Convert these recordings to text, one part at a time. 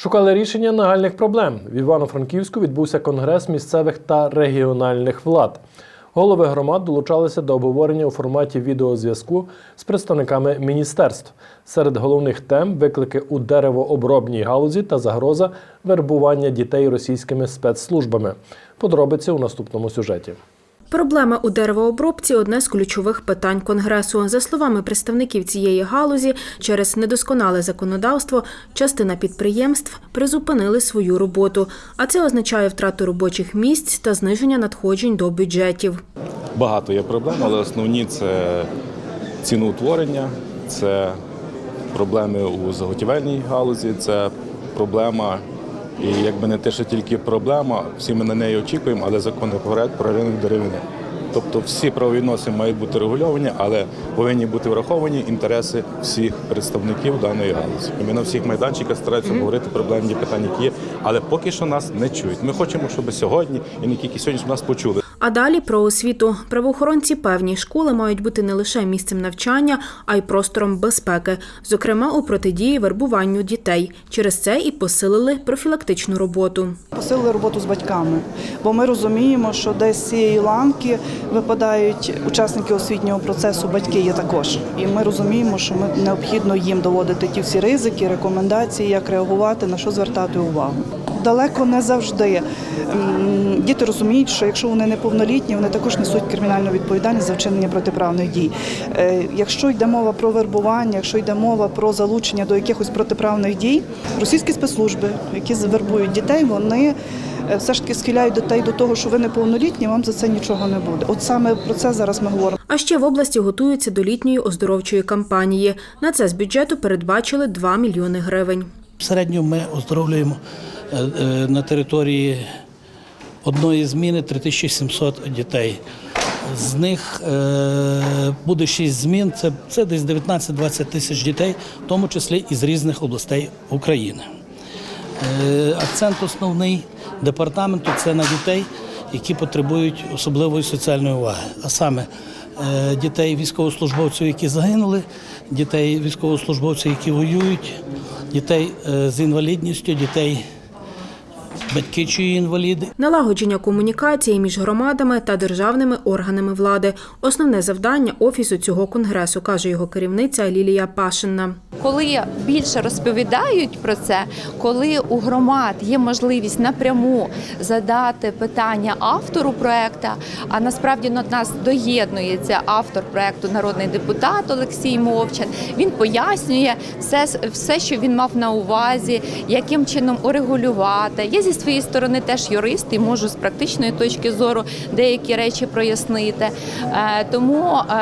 Шукали рішення нагальних проблем. В Івано-Франківську відбувся конгрес місцевих та регіональних влад. Голови громад долучалися до обговорення у форматі відеозв'язку з представниками міністерств. Серед головних тем виклики у деревообробній галузі та загроза вербування дітей російськими спецслужбами. Подробиці у наступному сюжеті. Проблема у деревообробці одне з ключових питань конгресу. За словами представників цієї галузі, через недосконале законодавство частина підприємств призупинили свою роботу, а це означає втрату робочих місць та зниження надходжень до бюджетів. Багато є проблем, але основні це ціноутворення, це проблеми у заготівельній галузі, це проблема, і якби не те, що тільки проблема, всі ми на неї очікуємо, але закон не говорять про ринок деревини. Тобто всі правовідносини мають бути регульовані, але повинні бути враховані інтереси всіх представників даної галузі. Ми на всіх майданчиках стараються говорити проблемні питання, які є, але поки що нас не чують. Ми хочемо, щоб сьогодні і не тільки сьогодні щоб нас почули. А далі про освіту. Правоохоронці певні школи мають бути не лише місцем навчання, а й простором безпеки, зокрема у протидії вербуванню дітей. Через це і посилили профілактичну роботу. Посилили роботу з батьками, бо ми розуміємо, що десь з цієї ланки випадають учасники освітнього процесу, батьки є також. І ми розуміємо, що ми необхідно їм доводити ті всі ризики, рекомендації, як реагувати, на що звертати увагу. Далеко не завжди діти розуміють, що якщо вони неповнолітні, вони також несуть кримінальну відповідальність за вчинення протиправних дій. Е, Якщо йде мова про вербування, якщо йде мова про залучення до якихось протиправних дій, російські спецслужби, які вербують дітей, вони е, все ж таки схиляють дітей до того, що ви неповнолітні, вам за це нічого не буде. От саме про це зараз ми говоримо. А ще в області готуються до літньої оздоровчої кампанії. На це з бюджету передбачили 2 мільйони гривень. В середньому ми оздоровлюємо на території одної зміни 3700 дітей. З них е, буде 6 змін, це, це десь 19-20 тисяч дітей, в тому числі із різних областей України. Е, Акцент основний департаменту це на дітей, які потребують особливої соціальної уваги, а саме е, дітей військовослужбовців, які загинули, дітей військовослужбовців, які воюють, дітей е, з інвалідністю, дітей батьки чиї інваліди. Налагодження комунікації між громадами та державними органами влади основне завдання офісу цього конгресу, каже його керівниця Лілія Пашина. Коли більше розповідають про це, коли у громад є можливість напряму задати питання автору проекту, а насправді до нас доєднується автор проекту народний депутат Олексій Мовчан. Він пояснює все, все, що він мав на увазі, яким чином урегулювати. Я зі своєї сторони теж юрист і можу з практичної точки зору деякі речі прояснити. Е, Тому е,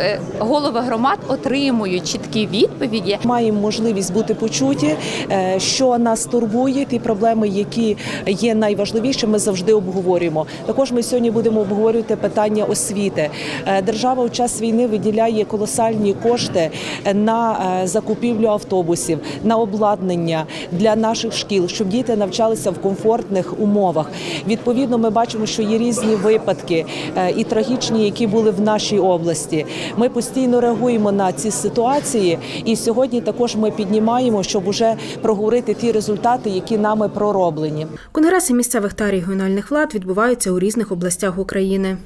е, голови громад отримують чіткі відповіді. Маємо можливість бути почуті, що нас турбує, ті проблеми, які є найважливіші, ми завжди обговорюємо. Також ми сьогодні будемо обговорювати питання освіти. Держава у час війни виділяє колосальні кошти на закупівлю автобусів, на обладнання для наших шкіл, щоб діти навчалися в комфортних умовах. Відповідно, ми бачимо, що є різні випадки е, і трагічні, які були в нашій області. Ми постійно реагуємо на ці ситуації, і сьогодні також ми піднімаємо, щоб уже проговорити ті результати, які нами пророблені. Конгреси місцевих та регіональних влад відбуваються у різних областях України.